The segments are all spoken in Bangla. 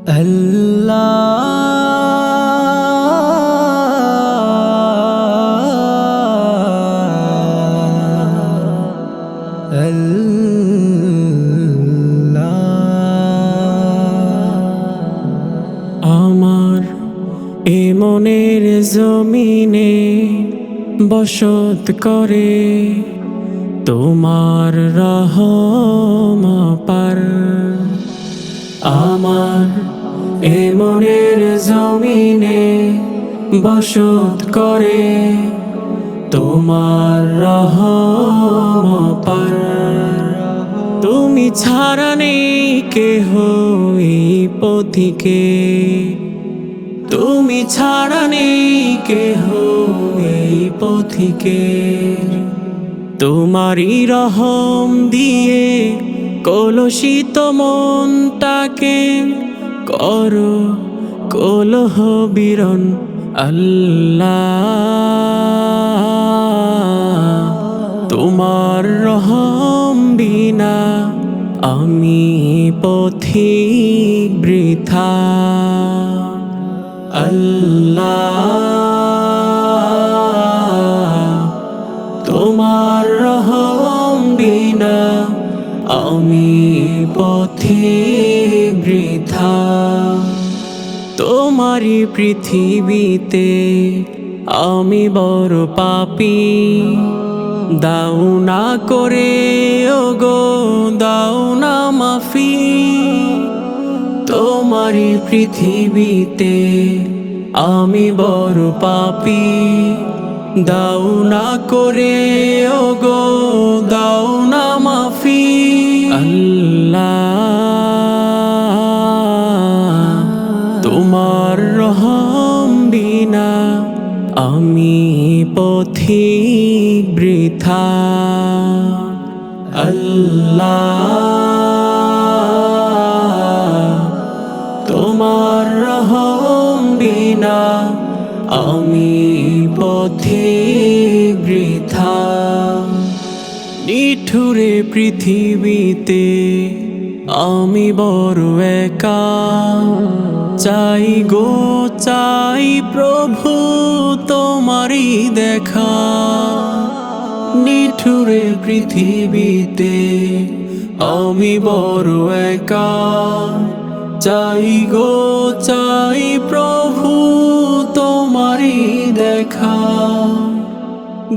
আমার এ মনের জমিনে বসত করে তোমার রহম পার আমার এ মনের জমিনে বসত করে তোমার রহম পার তুমি ছাড়া নেই কেহ এই পথিকে। তুমি ছাড়া নেই কেহ এই পথিকে। তোমারই রহম দিয়ে কলসিত মনটাকে করো কলহ বিরন আল্লাহ। তোমার রহম বিনা আমি পথিক বৃথা আল্লাহ। বৃথা। তোমারই পৃথিবীতে আমি বড় পাপি। দাও না করে ও গো দাও না মাফি। তোমারই পৃথিবীতে আমি বড় পাপি। দাও না করে ও গো দাও না মাফি। আল্লাহ। পথিক বৃথা আল্লাহ তোমার রহম বিনা আমি পথিক বৃথা নিঠুরে পৃথিবীতে আমি বড় একা। চাই গো, চাই প্রভু তোমারই দেখা। নিঠুরে পৃথিবীতে আমি বড় একা। চাই গো, চাই প্রভু তোমারই দেখা।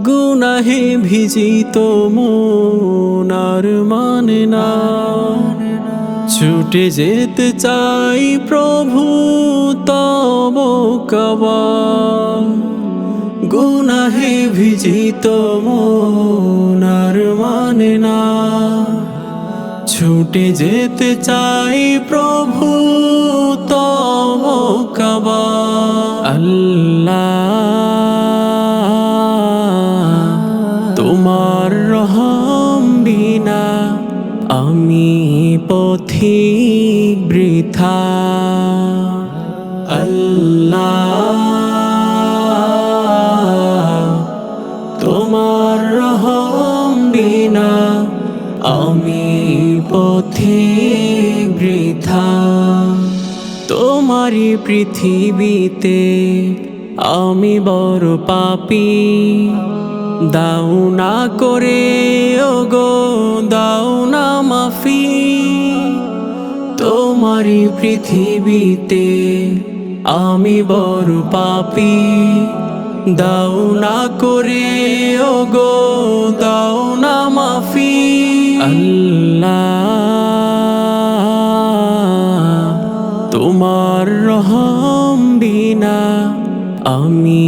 গুনাহে ভিজিত মনার মানে না। ছুটে যেতে চাই প্রভু, তব কবা গুনাহে ভিজিত মনার মানে না। ছুটে যেতে চাই প্রভু, তব কবা আল্লাহ, তোমার রহম বিনা আমি পথিক বৃথা। আল্লাহ, তোমার রহম বিনা আমি পথিক বৃথা। তোমারই পৃথিবীতে আমি বড় পাপি। দাও না করে ও গো দাও মাফি, তোমারই পৃথিবীতে আমি বড় পাপি। দাও না করে ও গো দাও না মাফি। আল্লাহ, তোমার রহম বিনা আমি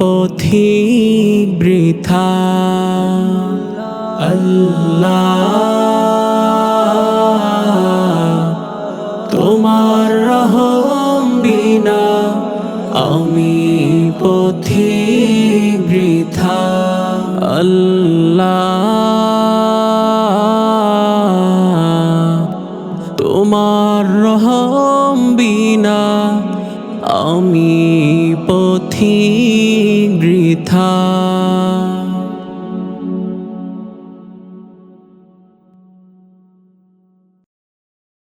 পথি বৃথা। আল্লাহ আমি পথি বৃথা। আল্লাহ তোমার রহম বিনা আমি পথি বৃথা।